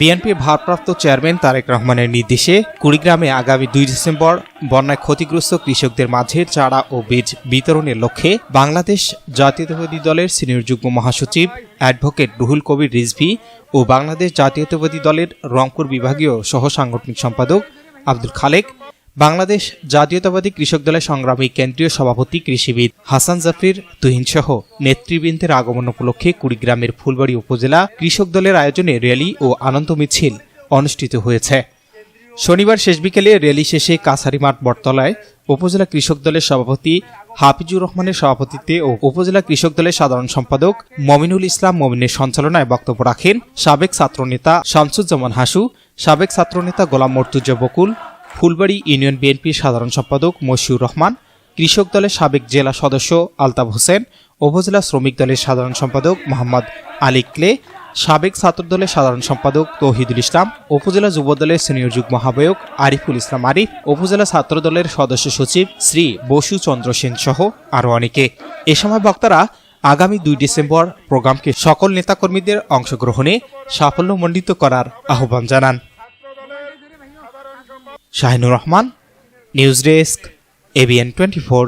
বিএনপির ভারপ্রাপ্ত চেয়ারম্যান তারেক রহমানের নির্দেশে কুড়িগ্রামে আগামী দুই ডিসেম্বর বন্যায় ক্ষতিগ্রস্ত কৃষকদের মাঝে চারা ও বীজ বিতরণের লক্ষ্যে বাংলাদেশ জাতীয়তাবাদী দলের সিনিয়র যুগ্ম মহাসচিব অ্যাডভোকেট রুহুল কবির রিজভি ও বাংলাদেশ জাতীয়তাবাদী দলের রংপুর বিভাগীয় সহ সাংগঠনিক সম্পাদক আব্দুল খালেক বাংলাদেশ জাতীয়তাবাদী কৃষক দলের সংগ্রামী কেন্দ্রীয় সভাপতি কৃষিবিদ হাসান জাফরির তুহিন সহ নেতৃবৃন্দের আগমন উপলক্ষে কুড়িগ্রামের ফুলবাড়ি উপজেলা কৃষক দলের আয়োজনে র্যালি ও আনন্দ মিছিল অনুষ্ঠিত হয়েছে। শনিবার শেষ বিকেলে র্যালি শেষে কাছারি মাঠ বটতলায় উপজেলা কৃষক দলের সভাপতি হাফিজুর রহমানের সভাপতিত্বে ও উপজেলা কৃষক দলের সাধারণ সম্পাদক মমিনুল ইসলাম মমিনের সঞ্চালনায় বক্তব্য রাখেন সাবেক ছাত্রনেতা শামসুজ্জামান হাসু, সাবেক ছাত্রনেতা গোলাম মর্তুজা বকুল ফুলবাড়ি ইউনিয়ন বিএনপির সাধারণ সম্পাদক মশিউর রহমান, কৃষক দলের সাবেক জেলা সদস্য আলতাফ হোসেন, উপজেলা শ্রমিক দলের সাধারণ সম্পাদক মোহাম্মদ আলী ক্লে, সাবেক ছাত্র দলের সাধারণ সম্পাদক তৌহিদুল ইসলাম, উপজেলা যুব দলের সিনিয়র যুগ্ম আহ্বায়ক আরিফুল ইসলাম আরিফ, উপজেলা ছাত্র দলের সদস্য সচিব শ্রী বসু চন্দ্র সেন সহ আরও অনেকে। এ সময় বক্তারা আগামী দুই ডিসেম্বর প্রোগ্রামকে সকল নেতাকর্মীদের অংশগ্রহণে সাফল্যমণ্ডিত করার আহ্বান জানান। Shahinur Rahman news desk ABN twenty four.